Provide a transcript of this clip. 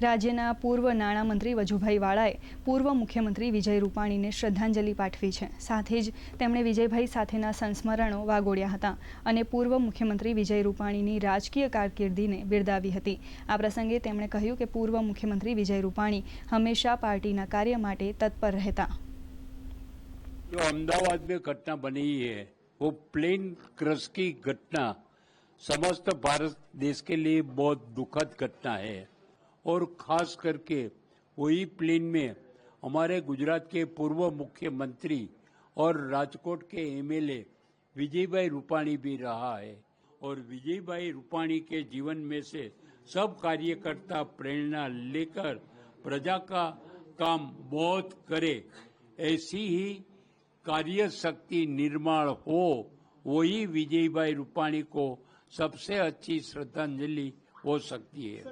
રાજ્યના પૂર્વ નાણામંત્રી વજુભાઈ વાળાએ પૂર્વ મુખ્યમંત્રી વિજય રૂપાણીને શ્રદ્ધાંજલિ પાઠવી છે સાથે જ તેમણે વિજયભાઈ સાથેના સંસ્મરણો વાગોડ્યા હતા અને પૂર્વ મુખ્યમંત્રી વિજય રૂપાણીની રાજકીય કારકિર્દીને બિરદાવી હતી આ પ્રસંગે તેમણે કહ્યું કે પૂર્વ મુખ્યમંત્રી વિજય રૂપાણી હંમેશા પાર્ટીના કાર્ય માટે તત્પર રહેતા जो अहमदाबाद में घटना बनी है वो प्लेन क्रश की घटना समस्त भारत देश के लिए बहुत दुखद घटना है और खास करके वही प्लेन में हमारे गुजरात के पूर्व मुख्यमंत्री और राजकोट के एमएलए विजय भाई रूपाणी भी रहा है। और विजय भाई रूपाणी के जीवन में से सब कार्यकर्ता प्रेरणा लेकर प्रजा का काम बहुत करे, ऐसी ही कार्य शक्ति निर्माण हो, वही विजय भाई रूपाणी को सबसे अच्छी श्रद्धांजलि हो सकती है।